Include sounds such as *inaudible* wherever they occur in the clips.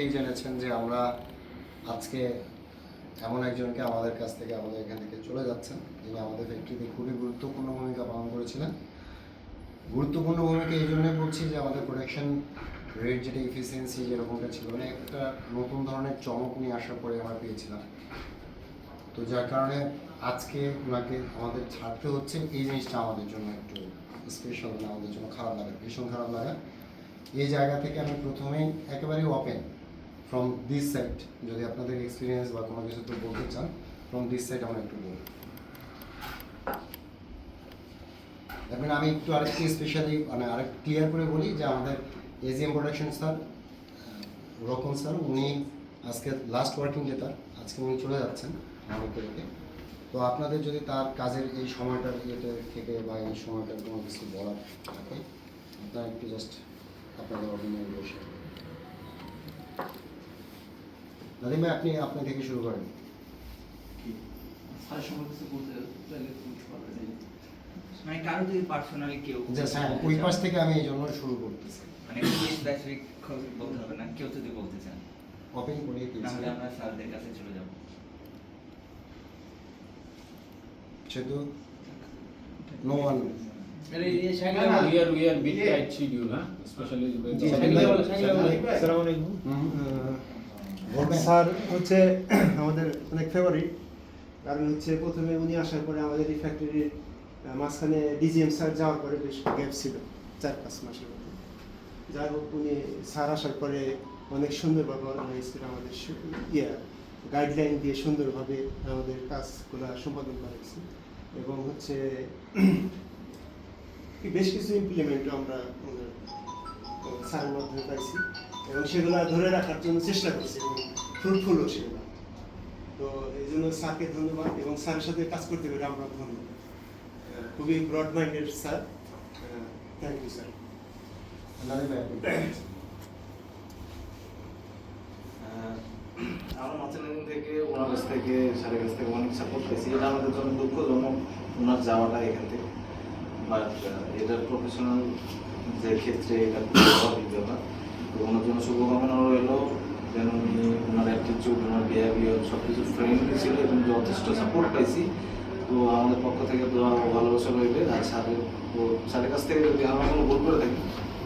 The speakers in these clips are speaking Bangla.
অনেকটাই জেনেছেন যে আমরা আজকে এমন একজনকে আমাদের কাছ থেকে, আমাদের এখান থেকে চলে যাচ্ছেন। যিনি আমাদের ফ্যাক্টরিতে খুবই গুরুত্বপূর্ণ ভূমিকা পালন করেছিলেন। গুরুত্বপূর্ণ ভূমিকা এই জন্যই বলছি যে আমাদের প্রোডাকশন রেট যেটা এফিসিয়েন্সি যেরকমটা ছিল মানে একটা নতুন ধরনের চমক নিয়ে আসার পরে আমরা পেয়েছিলাম। তো যার কারণে আজকে ওনাকে আমাদের ছাড়তে হচ্ছে। এই জিনিসটা আমাদের জন্য একটু স্পেশাল আমাদের জন্য খারাপ লাগে, ভীষণ খারাপ লাগে। এই জায়গা থেকে আমি প্রথমেই একেবারেই ওপেন ফ্রম দিস সাইড যদি আপনাদের এক্সপিরিয়েন্স বা কোনো কিছু তো বলতে চান ফ্রম দিস সাইড আমরা একটু বলব দেখবেন আমি একটু আরেকটু স্পেশালি মানে আরেক ক্লিয়ার করে বলি যে আমাদের এজিএম প্রোডাকশন স্যার রকম স্যার উনি আজকে লাস্ট ওয়ার্কিং ডে তার, আজকে উনি চলে যাচ্ছেন আমাদের থেকে তো আপনাদের যদি তার কাজের এই সময়টার ইয়েতে থেকে বা এই সময়টার কোনো কিছু বলার থাকে, আপনারা একটু জাস্ট আপনাদের অভিনয় বসে নাদিম ভাই আপনি আপনি থেকে শুরু করেন। মানে কারও যদি পার্সোনালি কেউ হ্যাঁ ওই পাশ থেকে আমি এই জন্য শুরু করতেছি। মানে স্পেসিফিক বলতে হবে না? কেউ যদি বলতে চান ওপেন করে তাহলে আমরা স্যারদের কাছে চলে যাব। সেহেতু নো ওয়ান ভাই, আসসালামু আলাইকুম স্যার হচ্ছে *clears throat* আমাদের অনেক ফেভারিট কারণ হচ্ছে প্রথমে উনি আসার পরে আমাদের এই ফ্যাক্টরির মাঝখানে ডিজিএম স্যার যাওয়ার পরে বেশ গ্যাপ ছিল, চার পাঁচ মাসের মধ্যে। যাই হোক, উনি স্যার আসার পরে অনেক সুন্দরভাবে অর্গানাইজ করে আমাদের ইয়ে গাইডলাইন দিয়ে সুন্দরভাবে আমাদের কাজগুলো সম্পাদন করেছি। এবং হচ্ছে *clears throat* বেশ কিছু ইমপ্লিমেন্টও আমরা স্যারের মাধ্যমে পাইছি। এবং সেগুলো ধরে রাখার জন্য চেষ্টা করছি এবং ফ্রুটফুলও সেগুলো। তো এই জন্য স্যারকে ধন্যবাদ এবং স্যারের সাথে কাজ করতে পেরে আমরা ধন্যবাদ। খুবই broad minded sir thank you sir আমরা থেকে ওনার কাছ থেকে স্যারের কাছ থেকে অনেক সাপোর্ট পেয়েছি। এটা আমাদের জন্য দুঃখজনক ওনার যাওয়াটা এখান থেকে। বাট এটার প্রফেশনাল যে ক্ষেত্রে এটা খুব ওনার জন্য শুভকামনা রইল যেন উনি ওনার অ্যাটিটিউড ওনার বিহেভিয়ার সব কিছু ফ্রেন্ডলি ছিল এবং যথেষ্ট সাপোর্ট পাইছি। তো আমাদের পক্ষ থেকে তো ভালোবাসা রইবে আর স্যারের তো স্যারের কাছ থেকে যদি আমরা কোনো ভুল করে থাকি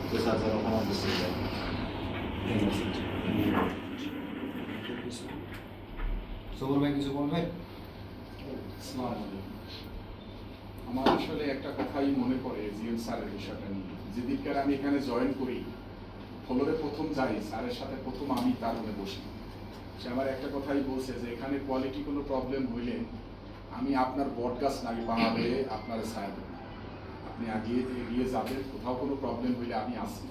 তো স্যার যেন ক্ষমা দৃষ্টি দেয় সবুর ভাই কিছু বলবেন? আমার আসলে একটা কথাই মনে পড়ে জিএম স্যারের বিষয়টা নিয়ে। যেদিনকার আমি এখানে জয়েন করি ফলরে প্রথম যাই স্যারের সাথে প্রথম আমি তার রুমে বসি। সে আমার একটা কথাই বলছে যে এখানে কোয়ালিটি কোনো প্রবলেম হইলে আমি আপনার বট গাছ নাকি বানাবে *coughs* আপনার ছায়া দেবো। আপনি আগিয়ে এগিয়ে যাবেন কোথাও কোনো প্রবলেম হইলে আমি আসি।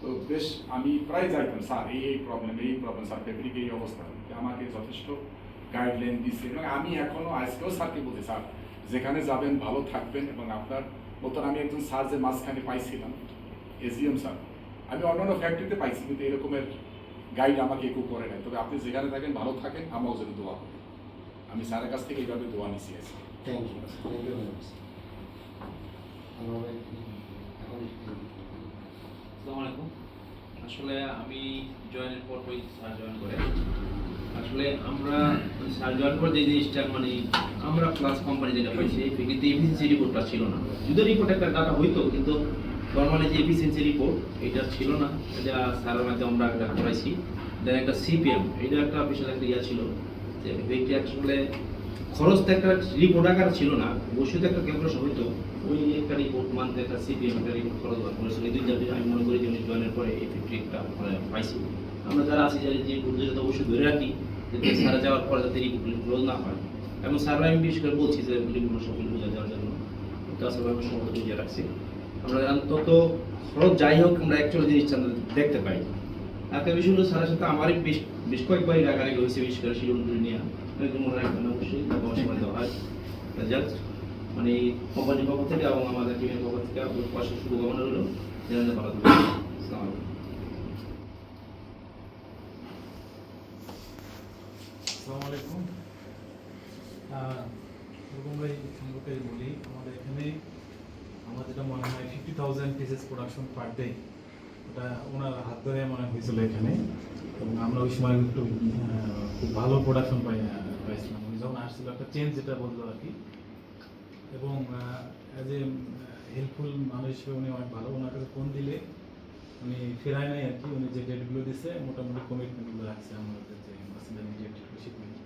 তো বেশ আমি প্রায় যাইতাম স্যার এই এই প্রবলেম এই প্রবলেম স্যার ফেব্রিক এই অবস্থা। আমাকে যথেষ্ট গাইডলাইন দিচ্ছে এবং আমি এখনও আজকেও স্যারকে বলছি স্যার যেখানে যাবেন ভালো থাকবেন এবং আপনার মতন আমি একজন স্যার যে মাঝখানে পাইছিলাম এসডিএম স্যার আমি অন্যান্য ফ্যাক্টরিতে পাইছি কিন্তু এরকমের গাইড আমাকে কেউ করে নাই। তবে আপনি যেখানে থাকেন ভালো থাকেন আমাও যেন দোয়া করি। আমি স্যারের কাছ থেকে এইভাবে দোয়া নিচ্ছি আজকে থ্যাংক ইউ থ্যাংক ইউ আসসালামু আলাইকুম। আসলে আমি জয়েনের পর ওই স্যার জয়েন করে আসলে আমরা স্যার জয়েন করে যে জিনিসটা মানে আমরা প্লাস কোম্পানি যেটা পাইছি এই কিন্তু এফিসিয়েন্সি রিপোর্টটা ছিল না। যদিও রিপোর্ট একটা ডাটা হইতো কিন্তু নর্মালি যে এফিসিয়েন্সি রিপোর্ট এটা ছিল না, এটা স্যারের মাধ্যমে আমরা একটা করাইছি। দেন একটা সিপিএম এটা একটা বিশাল একটা ইয়া ছিল যে ব্যক্তি আসলে খরচ তো একটা রিপোর্ট আকার ছিল না, বসে তো একটা ক্যালকুলেশন হইতো, ওই একটা রিপোর্ট মানতে একটা সিপিএম একটা রিপোর্ট খরচ বার করেছিল এই বিষয় আমি মনে করি যে উনি জয়েনের পরে এই ফ্যাক্টরি একটা পাইছি। আমরা যারা আছি যারা যে তো অবশ্যই ধরে রাখি, যাতে স্যারা যাওয়ার পরে যাতে রিপোর্ট ক্লোজ না হয়। এবং স্যাররা আমি বিশেষ করে বলছি যে রিপোর্ট সবগুলো বুঝে দেওয়ার জন্য। তো আসলে আমি সম্মত বুঝিয়ে রাখছি। আমরা অন্তত খরচ যাই হোক, আমরা অ্যাকচুয়ালি আমরা দেখতে পাই। একটা বিষয় হলো, স্যারের সাথে আমারই বেশ বেশ কয়েকবারই রাগারাগি হয়েছে, বিশেষ করে নিয়ে। একদম মনে রাখবেন অবশ্যই। মানে কোম্পানির পক্ষ থেকে এবং আমাদের টিমের পক্ষ থেকে পাশে শুভকামনা রইল। যেন ভালো আসসালামু আসসালামু আলাইকুম। রকম ভাই সম্পর্কে বলি, আমাদের এখানে আমার যেটা মনে হয় fifty thousand pieces production per day ওটা ওনার হাত ধরে মনে হয়েছিল এখানে। এবং আমরা ওই সময় একটু খুব ভালো প্রোডাকশন পাই পাইছিলাম। উনি যখন আসছিল, একটা চেঞ্জ যেটা বলল আর কি। এবং অ্যাজ এ হেল্পফুল মানুষ হিসেবে উনি অনেক ভালো। ওনার কাছে ফোন দিলে উনি ফেরায় নাই আর কি। উনি যে ডেটগুলো দিচ্ছে মোটামুটি কমিটমেন্টগুলো রাখছে আমাদের যে মাসিদানি ডেট শিপমেন্ট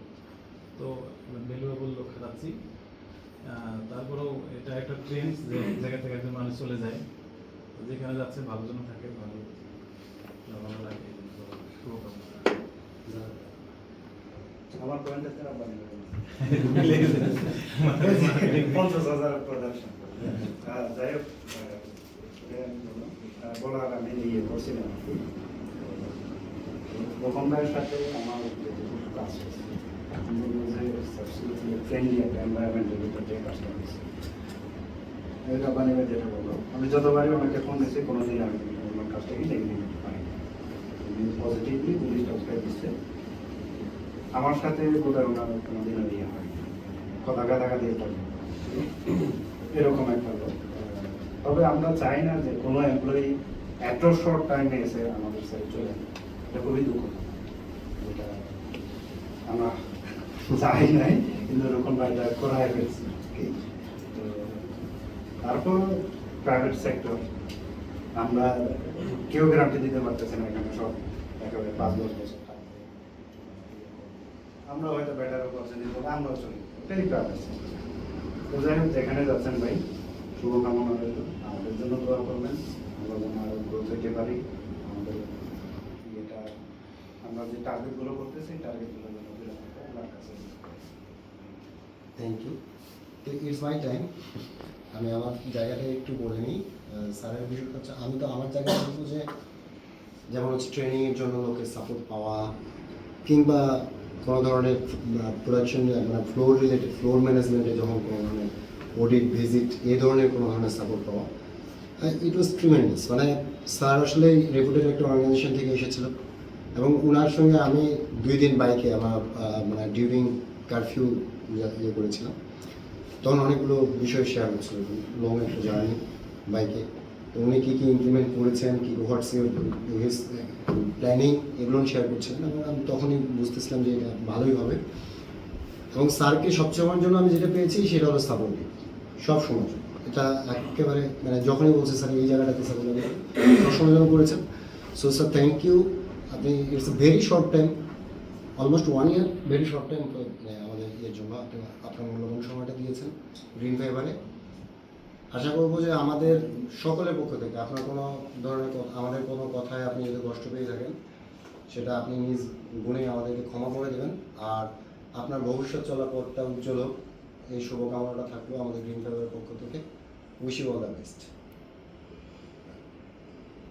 তো ভ্যালুয়েবল খাটাচ্ছি। তারপরেও এটা একটা ট্রেন্ড যে জায়গা থেকে একজন মানুষ চলে যায়। যেখানে যাচ্ছে ভালো জন্য থাকে ভালো ভালো লাগে। আমার পয়েন্টটা তারা বানিয়ে পঞ্চাশ হাজার প্রোডাকশন যাই হোক আমি বলার সাথে আমার যেটুকু কাজ হয়েছে, আমি বলব যে ফ্রেন্ডলি একটা এনভায়রনমেন্টের ভিতর যে কাজটা হয়েছে এটা বানিয়ে যেটা বলল আমি যতবারই ওনাকে ফোন দিয়েছি কোনোদিন আমি ওনার কাছ থেকে নেগেটিভ পাই পজিটিভলি উনি সাবস্ক্রাইব দিচ্ছে আমার সাথে বোধহয় ওনার কোনোদিনও ইয়ে হয় কথা কাটাকাটি এটা এরকম একটা তবে আমরা চাই না যে কোনো এমপ্লয়ি এত শর্ট টাইমে এসে আমাদের সাথে চলে এটা খুবই দুঃখ যেটা আমরা চাই নাই, কিন্তু এরকম ফেলছি তো তারপর প্রাইভেট সেক্টর আমরা কেউ গ্যারান্টি দিতে পারতেছি না এখানে সব একেবারে পাঁচ দশ বছর আমরা হয়তো বেটার অপরচুনিটি বলে আমরাও চলি, এটাই প্রাইভেট সেক্টর তো যাই হোক, যেখানে যাচ্ছেন ভাই, শুভকামনা রইল। আমাদের জন্য দোয়া করবেন। আমরা যেন আরও গ্রোথ হতে পারি। আমাদের আমরা যে টার্গেটগুলো করতেছি টার্গেটগুলো যেন আল্লাহর কাছে thank you it's my time আমি আমার জায়গাটা একটু বলে নিই। স্যারের বিষয়টা হচ্ছে, আমি তো আমার জায়গায় বলব যে, যেমন হচ্ছে ট্রেনিংয়ের জন্য লোকের সাপোর্ট পাওয়া, কিংবা কোনো ধরনের প্রোডাকশন মানে ফ্লোর রিলেটেড ফ্লোর ম্যানেজমেন্টে যখন কোনো ধরনের অডিট ভিজিট এই ধরনের কোনো ধরনের সাপোর্ট পাওয়া ইট ওয়াজ ট্রিমেন্ডাস মানে স্যার আসলে রেপুটেড একটা অর্গানাইজেশন থেকে এসেছিল। এবং ওনার সঙ্গে আমি দুই দিন বাইকে আমার মানে ডিউরিং কারফিউ ইয়ে করেছিলাম। তখন অনেকগুলো বিষয় শেয়ার করছিল লং একটা জার্নি বাইকে। তো উনি কী কী ইমপ্লিমেন্ট করেছেন, কী হোয়াটস হিস প্ল্যানিং এগুলো শেয়ার করছিলেন এবং আমি তখনই বুঝতেছিলাম যে এটা ভালোই হবে। এবং স্যারকে সবচেয়ে আমার জন্য আমি যেটা পেয়েছি সেটা হলো সাপোর্ট সব সময় এটা একেবারে মানে যখনই বলছে স্যার এই জায়গাটাতে সাপোর্ট সবসময় জন্য করেছেন। সো স্যার থ্যাংক ইউ আপনি it's very short time almost one year very short time আমাদের ইয়ের জন্য আপনি, আপনার মূল্যবান সময়টা দিয়েছেন গ্রিন ফাইবারে আশা করব যে আমাদের সকলের পক্ষ থেকে, আপনার কোনো ধরনের আমাদের কোনো কথায় আপনি যদি কষ্ট পেয়ে থাকেন, সেটা আপনি নিজ গুণে আমাদেরকে ক্ষমা করে দেবেন। আর আপনার ভবিষ্যৎ চলার পথটা উজ্জ্বল হোক। এই শুভকামনাটা থাকল আমাদের গ্রিন ফাইবারের পক্ষ থেকে। Wish you all the best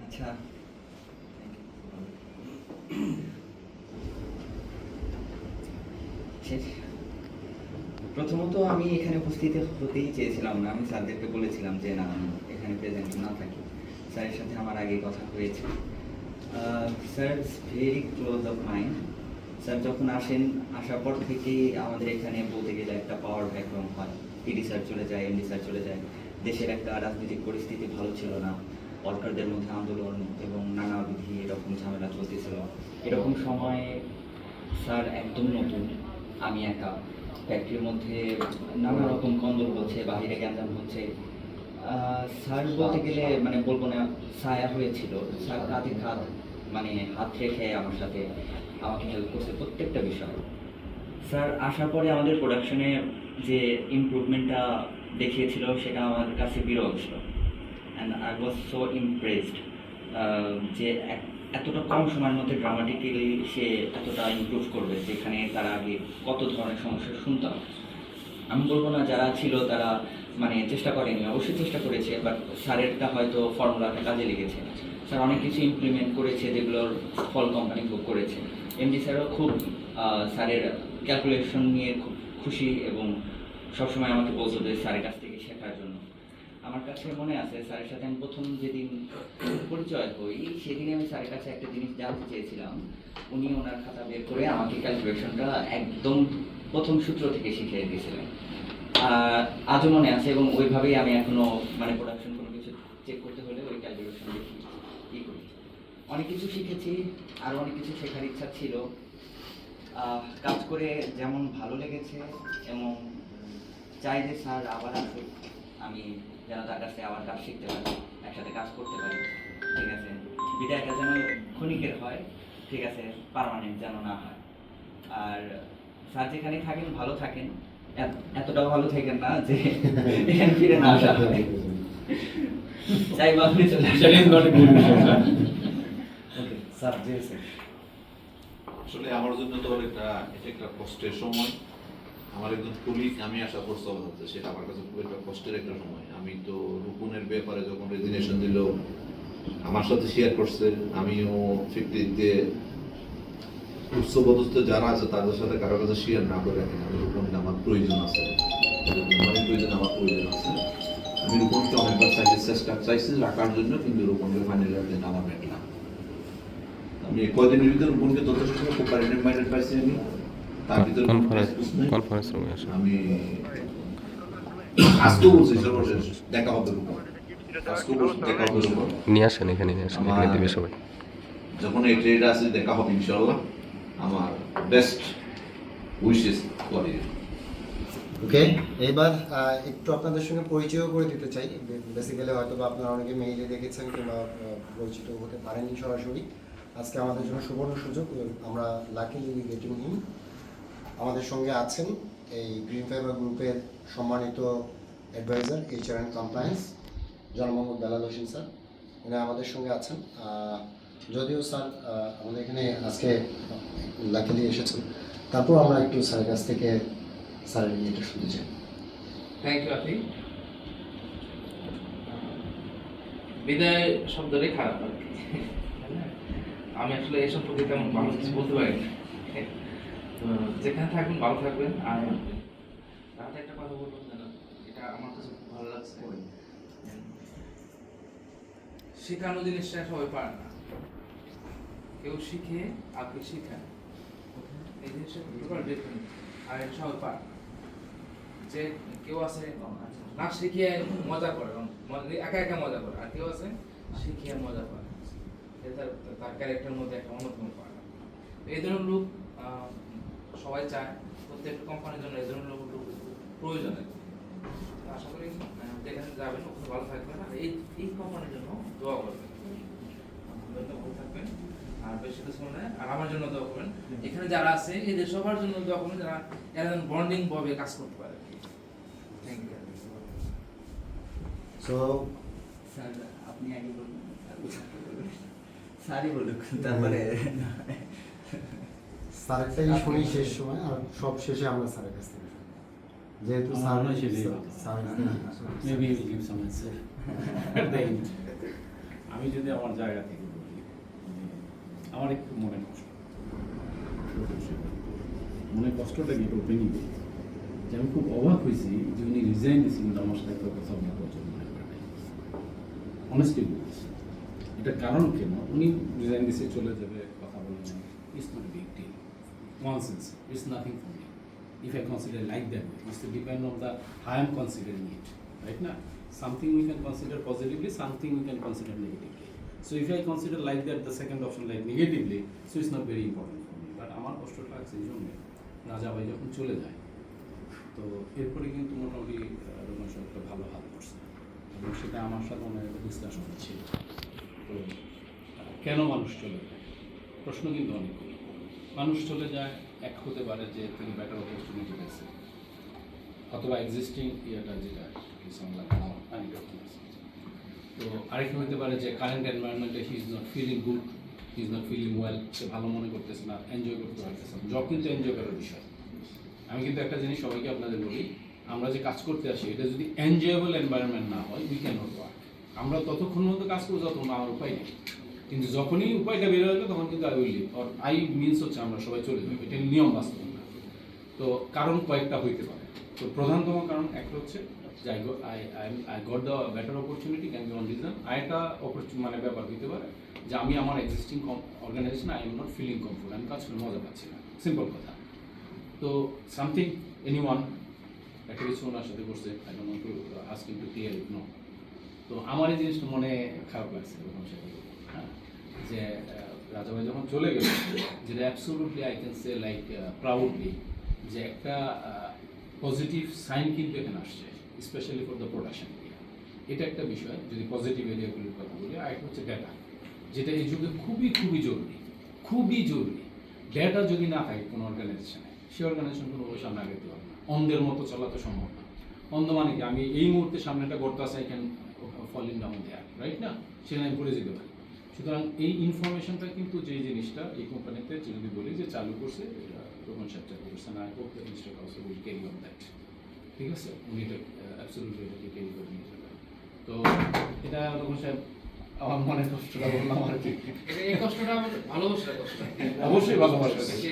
আচ্ছা। প্রথমত আমি এখানে উপস্থিত হতেই চেয়েছিলাম না, আমি স্যারদেরকে বলেছিলাম যে না, আমি এখানে প্রেজেন্ট না থাকি। স্যারের সাথে আমার আগে কথা হয়েছে। Sir very close of mind sir যখন আসেন, আসার পর থেকেই আমাদের এখানে বলতে গেলে একটা পাওয়ার ব্যাকগ্রাউন্ড হয়। পিডি স্যার চলে যায় এমডি স্যার চলে যায়। দেশের একটা রাজনৈতিক পরিস্থিতি ভালো ছিল না। ওয়ার্কারদের মধ্যে আন্দোলন এবং নানাবিধি এরকম ঝামেলা চলতেছিল। এরকম সময়ে স্যার একদম নতুন। আমি একা। ফ্যাক্টরির মধ্যে নানা রকম কন্দল হচ্ছে বাহিরে গ্যাঞ্জাম হচ্ছে। স্যার বলতে গেলে মানে বলব না, ছায়া হয়েছিল। স্যার কাঁধে কাঁধ মানে হাত রেখে আমার সাথে আমাকে হেল্প করছে প্রত্যেকটা বিষয়। স্যার, আসার পরে আমাদের প্রোডাকশনে যে ইমপ্রুভমেন্টটা দেখিয়েছিল, সেটা আমার কাছে বিরল ছিল। And I was so impressed যে এতটা কম সময়ের মধ্যে ড্রামাটিক্যালি সে এতটা ইমপ্রুভ করবে, যেখানে তারা আগে কত ধরনের সমস্যা শুনতাম। আমি বলব না যারা ছিল তারা মানে চেষ্টা করেনি, অবশ্যই চেষ্টা করেছে বাট স্যারেরটা হয়তো ফর্মুলাটা কাজে লেগেছে। স্যার অনেক কিছু ইমপ্লিমেন্ট করেছে যেগুলোর ফল কোম্পানি ভোগ করেছে। এমডি স্যারও খুব স্যারের ক্যালকুলেশন নিয়ে খুব খুশি এবং সবসময় আমাকে বলতো যে স্যারের কাছ থেকে শেখার জন্য। আমার কাছে মনে আছে, স্যারের সাথে আমি প্রথম যেদিন পরিচয় হই সেদিনে আমি স্যারের কাছে একটা জিনিস জানতে চেয়েছিলাম। উনি ওনার খাতা বের করে আমাকে ক্যালকুলেশনটা একদম প্রথম সূত্র থেকে শিখিয়ে দিয়েছিলেন। আজও মনে আছে এবং ওইভাবেই আমি এখনও মানে প্রোডাকশন কোনো কিছু চেক করতে হলে ওই ক্যালকুলেশন দেখি, ই করি। অনেক কিছু শিখেছি আর অনেক কিছু শেখার ইচ্ছা ছিল। কাজ করে যেমন ভালো লেগেছে এবং চাই যে স্যার আবার আসুক, আমি যেন তার কাছে আবার কাজ শিখতে পারি একসাথে কাজ করতে পারি ঠিক আছে? বিদায়টা যেন ক্ষণিকের হয় ঠিক আছে? পার্মানেন্ট যেন না হয়। আর স্যার যেখানে থাকেন ভালো থাকেন। এত- এতটাও ভালো থাকেন না যে এখানে ফিরে না আসা চাই বা আপনি চলে আসেন। স্যার জি স্যার আসলে আমার জন্য তো এটা এটা একটা কষ্টের সময়। আমার একজন কলিগ আমি আশা প্রস্তাব হচ্ছে সেটা আমার কাছে খুব একটা কষ্টের একটা সময়। আমি তো রুকুনের ব্যাপারে যখন রেজিগনেশন দিল, আমার সাথে শেয়ার করছে, আমিও ফিফটি দিয়ে উচ্চপদস্থ যারা আছে তাদের সাথে কারও কাছে শেয়ার না করে রাখি আমি রুকুনকে আমার প্রয়োজন আছে। মানে প্রয়োজন, আমার প্রয়োজন আছে। আমি রুকুনকে অনেকবার চাইছি চেষ্টা চাইছি, রাখার জন্য, কিন্তু রুকুনকে ফাইনাল রাখতে আমার মেটলাম আমি কদিনের ভিতরে রুকুনকে যথেষ্ট কোপারেটিভ মাইন্ডেড পাইছি আমি। কনফারেন্স কনফারেন্স রুমে আসুন। আমি বলছি সর্বশেষ দেখা হবে নিয়ে আসেন এখানে নিয়ে আসেন এখানে দিবে সবাই। যখন এই ট্রেড আছে দেখা হবে ইনশাল্লাহ আমার বেস্ট উইশেস করে ওকে এবার আহ, একটু আপনাদের সঙ্গে পরিচয় করে দিতে চাই। বেসিক্যালি হয়তো বা আপনারা অনেকে মেইলে দেখেছেন কিংবা পরিচিত হতে পারেননি সরাসরি। আজকে আমাদের জন্য সুবর্ণ সুযোগ আমরা লাকিলি গেটিং হিম আমাদের সঙ্গে আছেন এই গ্রিন ফাইবার গ্রুপের সম্মানিত advisor HR and compliance Jon Mohammad Belal Hossain sir. উনি আমাদের সঙ্গে আছেন। যদিও স্যার আমাদের এখানে আজকে লাকিলি এসেছেন। তারপর আমরা একটু স্যারের কাছ থেকে স্যারের ইয়েটা শুনতে চাই। থ্যাংক ইউ আফি বিদায় শব্দটাই খারাপ আর কি। আমি আসলে এই সম্পর্কে তেমন ভালো কিছু বলতে পারি না যেখানে থাকবেন ভালো থাকবেন। আর রাতে একটা কথা বলব এটা আমার কাছে খুব ভালো লাগছে। শেখানো জিনিসটা সবাই পারে না। কেউ শিখে আর কেউ শিখায় এই জিনিসটা টোটাল ডিফারেন্ট আর এটা সবাই পারে না। যে কেউ আছে না শিখিয়ে মজা করে। একা একা মজা করে। আর কেউ আছে শিখিয়ে মজা করে। তার- ক্যারেক্টারের মধ্যে একটা অন্যতম পারে এই ধরনের লোক সবাই চায় প্রত্যেকটা কোম্পানির জন্য এই ধরনের লোক লোক প্রয়োজন আর কি। আশা করি যেখানে যাবেন ওখানে ভালো থাকবেন আর এই এই কোম্পানির জন্য দোয়া করবেন। ভালো থাকবেন আর বেশি কিছু মনে হয়, আর আমার জন্য দোয়া করবেন। এখানে যারা আছে এদের সবার জন্য দোয়া করবেন যারা এরা বন্ডিং ভাবে কাজ করতে পারে। থ্যাংক ইউ সো স্যার আপনি আগে বলুন। স্যারই বলুক তারপরে স্যারেরটাই শুনি শেষ সময় আর সব শেষে আমরা স্যারের কাছ থেকে শুনি। যেহেতু স্যার. আমি যদি আমার জায়গা থেকে বলি আমার একটু মনে কষ্ট। মনে কষ্টটা কি ওপেনিং যে আমি খুব অবাক হয়েছি যে উনি রিজাইন দিয়েছি কিন্তু আমার সাথে একটা কথা বলার পছন্দ মনে করে নাই অনেস্টলি বলছি। এটা কারণ কেন? উনি রিজাইন দিয়েছে চলে যাবে কথা বলবেন it's not nonsense it's nothing for me if I consider like that, it's to depend on the how I'm considering it, right now. Something we can consider positively, something we can consider negatively. So if I consider like that, the second option like negatively, so it's not very important for me. But আমার কষ্ট লাগছে এই জন্য রাজা ভাই যখন চলে যায় তো এরপরে কিন্তু মোটামুটি রোমান একটা ভালো হাত করছে এবং সেটা আমার সাথে অনেক ডিসকাশন ছিল তো কেন মানুষ চলে যায় প্রশ্ন কিন্তু অনেকগুলো মানুষ চলে যায়, এক হতে পারে যে তিনি বেটার অপরচুনিটি পেয়েছে অথবা এক্সিস্টিং ইয়েটা যেটা তো আরেকটা হতে পারে যে current এনভায়রনমেন্টে he is not feeling good he is not feeling well সে ভালো মনে করতেছে না এনজয় করতে পারতেছে না। জব কিন্তু এনজয় করার বিষয়। আমি কিন্তু একটা জিনিস সবাইকে আপনাদের বলি, আমরা যে কাজ করতে আসি, এটা যদি এনজয়েবল এনভায়রনমেন্ট না হয় উই ক্যান নট ওয়ার্ক আমরা ততক্ষণ মতো কাজ করব যতক্ষণ আমার উপায় নেই। কিন্তু যখনই উপায়টা বের হয়ে তখন কিন্তু I will or I means হচ্ছে আমরা সবাই চলে যাব। এটা নিয়ম বাস্তব না। তো কারণ কয়েকটা হইতে পারে। তো প্রধানতম কারণ একটা হচ্ছে যে I I I got the better opportunity can be on reason আরেকটা অপরচুনিটি মানে ব্যাপার হইতে পারে যে আমি আমার existing organization I am not feeling comfort আমি কাজ করে মজা পাচ্ছি না। সিম্পল কথা। তো সামথিং এনি ওয়ান একটা কিছু ওনার সাথে করছে I don't to asking to clear it no তো আমার এই জিনিসটা মনে খারাপ লাগছে হ্যাঁ যে আহ, রাজা ভাই যখন চলে গেল যেটা absolutely I can say like proudly যে একটা পজিটিভ সাইন কিন্তু এখানে আসছে স্পেশালি ফর দ্য প্রোডাকশন এটা একটা বিষয় যদি পজিটিভ এরিয়াগুলির কথা বলি আর হচ্ছে ডেটা যেটা এই যুগে খুবই খুবই জরুরি খুবই জরুরি। ডেটা যদি না থাকে কোনো অর্গানাইজেশনে সে অর্গানাইজেশন কোনো সামনে আগাতে পারবে না। অন্ধের মতো চলা তো সম্ভব না। অন্ধ মানে কি? আমি এই মুহূর্তে সামনে একটা গর্ত আছে I can fall in down there right না? সেখানে আমি পড়ে যেতে পারি। সুতরাং এই ইনফরমেশনটা কিন্তু যে জিনিসটা এই কোম্পানিতে যদি বলি যে চালু করছে এটা রোহন সাহেব চালু করছে না the cause will carry on that ঠিক আছে? উনি এটা অ্যাবসলিউটলি এটাকে ক্যারি করে নিয়ে যাবেন তো এটা রোহন সাহেব আমার মনে কষ্টটা বললাম আর কি। এই কষ্টটা ভালোবাসার কষ্ট। অবশ্যই ভালোবাসার কষ্ট।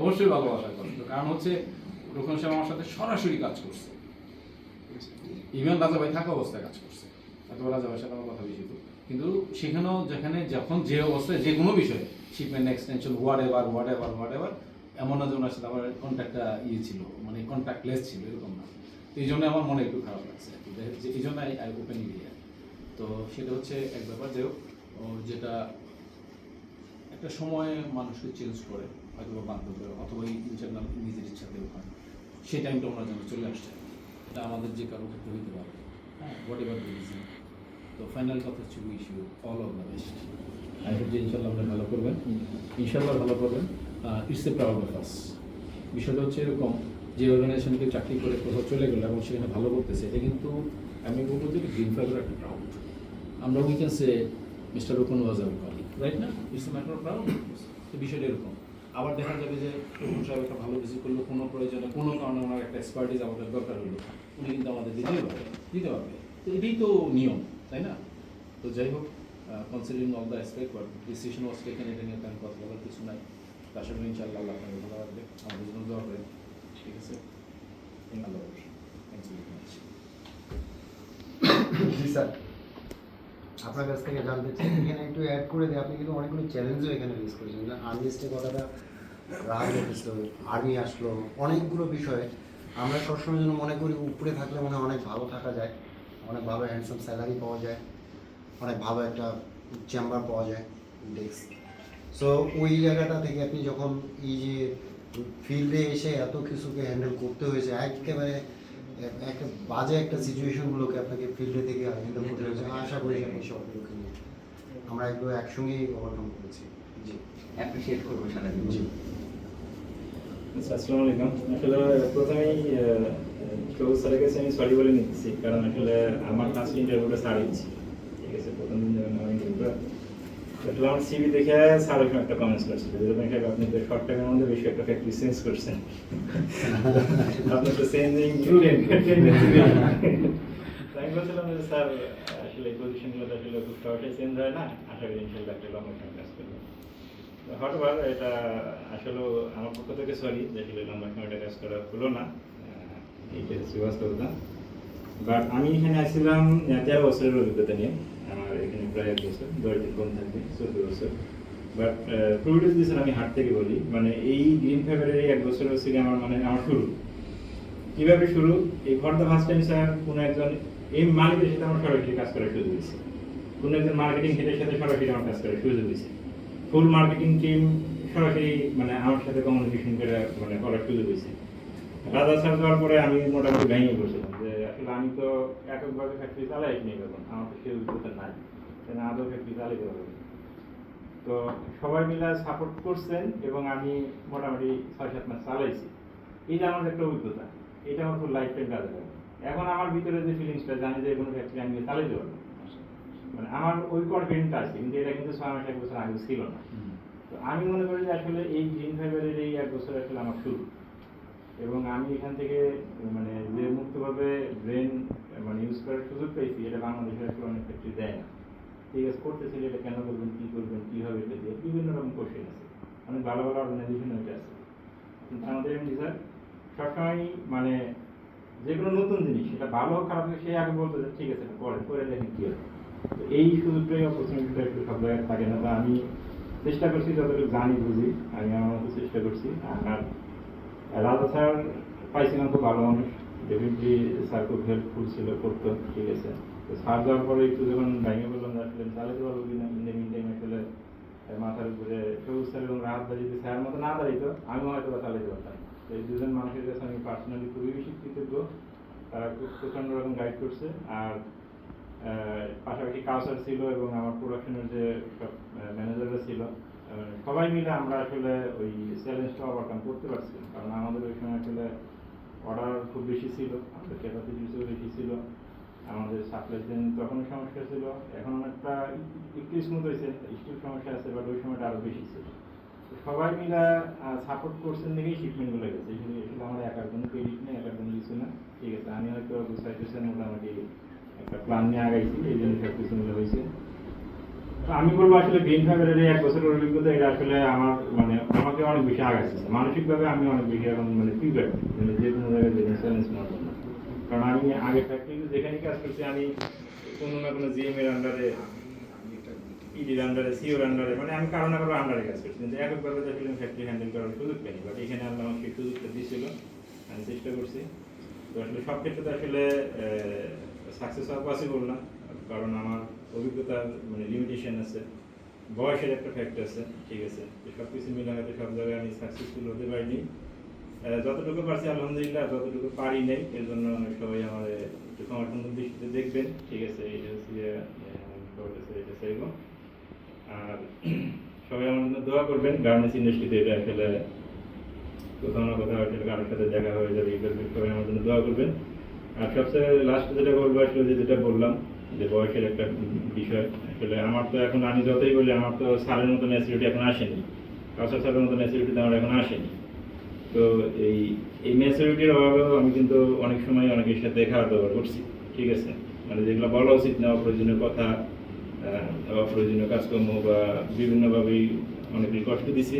অবশ্যই ভালোবাসার কষ্ট। কারণ হচ্ছে রোকন সাহেব আমার সাথে সরাসরি কাজ করছে। ইভেন রাজা ভাই থাকা অবস্থায় কাজ করছে। অথবা রাজা ভাইয়ের সাথে আমার কথা বেশি তো কিন্তু সেখানেও যেখানে যখন যে অবস্থায় যে কোনো বিষয়ে shipment extension whatever whatever whatever এমন না যে ওনার সাথে আমার কন্ট্যাক্টটা ইয়ে ছিল মানে কন্ট্যাক্ট লেস ছিল এরকম না। তো এই জন্য আমার মনে একটু খারাপ লাগছে যে এই জন্য আই ওপেন এরিয়া তো সেটা হচ্ছে এক ব্যাপার যে হোক, যেটা একটা সময়ে মানুষকে চেঞ্জ করে হয়তো বা বাধ্য করে অথবা ইন্টারনাল নিজের ইচ্ছাতেও হয়। সেই টাইমটা ওনার জন্য চলে আসছে। এটা আমাদের যে কারও ক্ষেত্রে হইতে পারে। হ্যাঁ। হোয়াট এভার রিজন তো ফাইনাল কথা হচ্ছে wish you all of the best I hope যে ইনশাল্লাহ আপনি ভালো করবেন। ইনশাল্লাহ ভালো করবেন। It's a proud of us বিষয়টা হচ্ছে এরকম, যে অর্গানাইজেশনকে চাকরি করে কোথাও চলে গেলো এবং সেখানে ভালো করতেছে, এটা কিন্তু আমি বলব যে গ্রিন ফাইবার একটা প্রাউড আমরা we can say mister Rukon was our colleague right না it's a matter of proud তো বিষয়টা এরকম। আবার দেখা যাবে যে রুকন সাহেব একটা ভালো কিছু করল, কোনো প্রয়োজনে, কোনো কারণে ওনার একটা এক্সপার্টিস আমাদের দরকার হলো। উনি কিন্তু আমাদের দিতে পারবে দিতে পারবে। তো এটাই তো নিয়ম। তাই না? তো যাই হোক considering all the aspect but decision was taken এটা নিয়ে তেমন কথা বলার কিছু নাই। তার ইনশাআল্লাহ আল্লাহ আপনাকে ভালো রাখবে আমাদের জন্য দোয়া করেন। ঠিক আছে? জি, স্যার। আপনার কাছ থেকে জানতে চাই, এখানে একটু অ্যাড করে দিই, আপনি কিন্তু অনেকগুলো চ্যালেঞ্জও এখানে ফেস করেছেন। আর্মিস্টের কথাটা রাগ উঠেছিল আর্মি আসলো, অনেকগুলো বিষয়। আমরা সবসময় যেন মনে করি, উপরে থাকলে মনে অনেক ভালো থাকা যায়। অনেক ভালো হ্যান্ডসাম স্যালারি পাওয়া যায় অনেক ভালো একটা চেম্বার পাওয়া যায় ডেস্ক সো ওই জায়গাটা থেকে আপনি যখন এই যে ফিল্ডে এসে এত কিছুকে হ্যান্ডেল করতে হয়েছে একেবারে এক- একটা বাজে একটা সিচুয়েশনগুলোকে আপনাকে ফিল্ডে থেকে হ্যান্ডেল করতে হয়েছে। আশা করি আপনি সবগুলোকে নিয়ে আমরা এগুলো একসঙ্গেই ওভারকাম করেছি। জি। অ্যাপ্রিসিয়েট করব সারাদিন। জি। আসসালামু আলাইকুম। আসলে প্রথমেই সবুজ স্যারের কাছে আমি সরি বলে নিচ্ছি কারণ আসলে আমার ফার্স্ট ইন্টারভিউটা স্যার দিচ্ছি। ঠিক আছে প্রথম দিন যখন আমার ইন্টারভিউটা আসলে আমার সিভি দেখে স্যার ওখানে একটা কমেন্টস করছিল যেরকম সাহেব আপনি তো শর্ট টাইমের মধ্যে বেশি একটা ফ্যাক্টরি চেঞ্জ করছেন। *laughs* আপনার তো চেঞ্জিং আমি বলছিলাম যে স্যার আসলে পজিশনগুলো আসলে খুব সহজে চেঞ্জ হয় না। আশা করি ইনশাল্লাহ একটা লম্বা হটবার এটা আসলে আমার পক্ষ থেকে সরি যে আসলে লম্বা সময়টা কাজ করা হলো না। এইটা বাস্তবতা বাট আমি এখানে আসছিলাম তেরো বছরের অভিজ্ঞতা নিয়ে। আমার এখানে প্রায় এক বছর দশ দিন কম থাকবে, চোদ্দ বছর। বাট প্রভিডেন্স দিয়েছেন আমি হাট থেকে বলি। মানে এই গ্রিন ফাইবারের এক বছর হচ্ছে আমার মানে আমার শুরু। কীভাবে শুরু? এই for the first time sir কোনো একজন, এই মালিকের সাথে আমার সরাসরি কাজ করার সুযোগ দিয়েছে। কোনো একজন মার্কেটিং হেডের সাথে সরাসরি আমার কাজ করার সুযোগ দিয়েছে। ফুল মার্কেটিং টিম সরাসরি মানে আমার সাথে কমিউনিকেশন করে মানে করার সুযোগ হয়েছে রাজা স্যার যাওয়ার পরে আমি মোটামুটি ভেঙে পড়ছিলাম যে আসলে আমি তো এককভাবে ফ্যাক্টরি চালাই নি তখন, আমার তো সেই অভিজ্ঞতা নাই। কেন আদৌ ফ্যাক্টরি চালাইতে পারব তো সবাই মিলে সাপোর্ট করছেন এবং আমি মোটামুটি ছয় সাত মাস চালাইছি। যে আমার একটা অভিজ্ঞতা, এটা আমার খুব লাইফ টাইম কাজে এখন আমার ভিতরে যে ফিলিংসটা জানি যে কোনো ফ্যাক্টরি আমি চালাইতে পারব মানে আমার ওই কনফিডেন্ট আছে কিন্তু এটা কিন্তু ছয় মাস এক বছর আগে ছিল না। তো আমি মনে করি যে আসলে এই গ্রিন ফাইবারের এই এক বছর আসলে আমার শুরু। এবং আমি এখান থেকে মানে যে মুক্তভাবে ব্রেন মানে ইউজ করার সুযোগ পেয়েছি এটা বাংলাদেশের আসলে অনেক ক্ষেত্রে দেয় না। ঠিক আছে করতেছিল এটা কেন করবেন কী করবেন কীভাবে এটা দিয়ে? বিভিন্ন রকম কোশ্চেন আছে। অনেক ভালো ভালো অর্গানাইজেশন ওইটা আছে। কিন্তু আমাদের এমনি স্যার সবসময় মানে যে কোনো নতুন জিনিস সেটা ভালো খারাপ সে আগে বলতো যে ঠিক আছে এটা করেন করে দেখেন কী হবে এই সুযোগটাই অপরচুনিটিটা একটু সব জায়গায় থাকে না। তো আমি চেষ্টা করছি যতটুকু জানি বুঝি, আমি আমার মতো চেষ্টা করছি। আর রাজা স্যার পাইছিলাম খুব ভালো মানুষ। ডেফিনেটলি স্যার খুব হেল্পফুল ছিল, করতো, ঠিক আছে। তো স্যার যাওয়ার পরে একটু যখন ভেঙে বললাম আসলে চালাতে পারব কিনা? ইন দ্য মিন টাইম আসলে মাথার উপরে সবুজ স্যার এবং ভাই যদি স্যার মতো না দাঁড়িত আমিও হয়তো বা চালাইতে পারতাম তো এই দুজন মানুষের কাছে আমি পার্সোনালি খুবই বেশি কৃতজ্ঞ তারা খুব প্রচণ্ড রকম গাইড করছে। আর পাশাপাশি কাউসার ছিল এবং আমার প্রোডাকশনের যে ম্যানেজাররা ছিল সবাই মিলে আমরা আসলে ওই চ্যালেঞ্জটা ওভারকাম করতে পারছি কারণ আমাদের ওই সময় আসলে অর্ডার খুব বেশি ছিল, আমাদের ক্যাপাসিটিসও বেশি ছিল, আমাদের সাপ্লাই চেন তখনও সমস্যা ছিল, এখন অনেকটা একটু স্মুথ হয়েছে স্টিল সমস্যা আছে বাট ওই সময়টা আরও বেশি ছিল। সবাই মিলে সাপোর্ট করছেন দেখেই শিপমেন্টগুলো গেছে। আসলে আমার একার জন্য ক্রেডিট নেই একার জন্য কিছু না ঠিক আছে, আমি হয়তো বুঝতে মোটামুটি একটা প্ল্যান নিয়ে আগাইছি এই জন্য সব কিছু মিলে হয়েছে। আমি বলব আসলে গ্রিন ফাইবারের এক বছরের অভিজ্ঞতা, এটা আসলে আমার মানে আমাকে অনেক বেশি আগাইছে। মানসিকভাবে আমি অনেক বেশি এখন মানে প্রিপেয়ার মানে যে কোনো জায়গায় চ্যালেঞ্জ নেওয়ার জন্য। কারণ আমি আগে ফ্যাক্টরিতে যেখানে কাজ করছি, আমি কোনো না কোনো জিএম এর আন্ডারে ইডির আন্ডারে সিওর আন্ডারে মানে আমি কারও না কারও আন্ডারে কাজ করছি। কিন্তু এককভাবে তো আসলে ফ্যাক্টরি হ্যান্ডেল করার সুযোগ পাইনি। বাট এখানে আল্লাহ আমাকে সুযোগটা দিয়েছিল আমি চেষ্টা করছি। তো আসলে সব ক্ষেত্রে তো আসলে সাকসেস হওয়া পসিবল না, কারণ আমার অভিজ্ঞতার মানে লিমিটেশন আছে, বয়সের একটা ফ্যাক্টর আছে, ঠিক আছে সব কিছু মিলাতে সব জায়গায় আমি সাকসেসফুল হতে পারিনি। যতটুকু পারছি আলহামদুলিল্লাহ, যতটুকু পারি নাই, এর জন্য সবাই আমার একটু সমর্থন দৃষ্টিতে দেখবেন, ঠিক আছে, এটা হচ্ছে এটা চাইব। আর *clears throat* সবাই আমার জন্য দোয়া করবেন গার্মেন্টস ইন্ডাস্ট্রিতে এটা আসলে কোথাও না কোথাও আসলে কারোর সাথে দেখা হয়ে যাবে সবাই আমার জন্য দোয়া করবেন। আর সবচেয়ে লাস্ট যেটা বলব আসলে যে যেটা বললাম, যে বয়সের একটা বিষয়, আসলে আমার তো এখন আমি যতই বলি, আমার তো সারের মতো ম্যাচুরিটি এখন আসেনি। কাউসার সারের মতো ম্যাচুরিটি আমার এখন আসেনি। তো এই এই ম্যাচুরিটির অভাবেও আমি কিন্তু অনেক সময় অনেকের সাথে খারাপ ব্যবহার করছি, ঠিক আছে? মানে যেগুলো বলা উচিত না, অপ্রয়োজনীয় কথা অপ্রয়োজনীয় কাজকর্ম বা বিভিন্নভাবেই অনেকেই কষ্ট দিছি।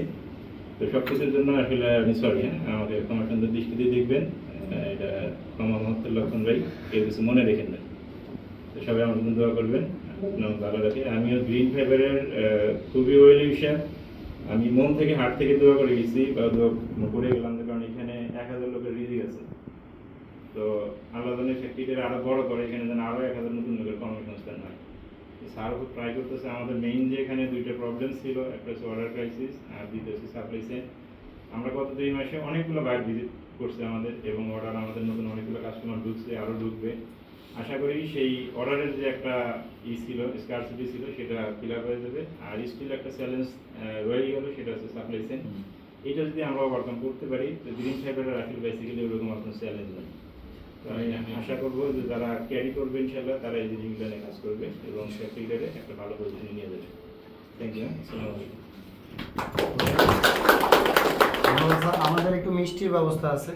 তো সব কিছুর জন্য আসলে আমি সরি হ্যাঁ? আমাকে ক্ষমা সুন্দর দৃষ্টি দিয়ে দেখবেন। এটা ক্ষমা মহত্বের লক্ষণ ভাই কেউ কিছু মনে রেখেন না তো সবাই আমার জন্য দোয়া করবেন, আপনার ভালো রাখে আমিও গ্রিন ফাইবারের খুবই ওয়েল উইশার আমি মন থেকে হাট থেকে দোয়া করে গেছি, বা দোয়া করে গেলাম কারণ এখানে এক হাজার লোকের রিজিক আছে। তো আল্লাহ জানে ফ্যাক্টরিটা আরও বড় করে, এখানে যেন আরও এক হাজার নতুন লোকের কর্মসংস্থান হয়। স্যার খুব ট্রাই করতেছে। আমাদের মেইন যে এখানে দুইটা প্রবলেম ছিল, একটা হচ্ছে অর্ডার ক্রাইসিস আর দ্বিতীয় হচ্ছে সাপ্লাই চেন আমরা গত দুই মাসে অনেকগুলো বাইর ভিজিট করছে আমাদের এবং অর্ডার আমাদের নতুন অনেকগুলো কাস্টমার ঢুকছে আরও ঢুকবে। আশা করি সেই অর্ডারের যে একটা ই ছিল স্কারসিটি ছিল সেটা ফিল আপ হয়ে যাবে। আর স্টিল একটা চ্যালেঞ্জ রয়ে গেল সেটা হচ্ছে সাপ্লাই চেন এটা যদি আমরা ওভারকাম করতে পারি তো গ্রিন ফাইবারের আসলে বেসিক্যালি ওরকম আপনার চ্যালেঞ্জ তো আমি আশা করব যে যারা ক্যারি করবে ইনশাল্লাহ তারা এই জিনিসগুলো নিয়ে কাজ করবে এবং ফ্যাক্টরিটারে একটা ভালো পজিশনে নিয়ে যাবে। থ্যাংক ইউ আসসালামু আলাইকুম। আমাদের- একটু মিষ্টির ব্যবস্থা আছে।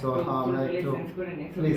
সো আমরা একটু প্লিজ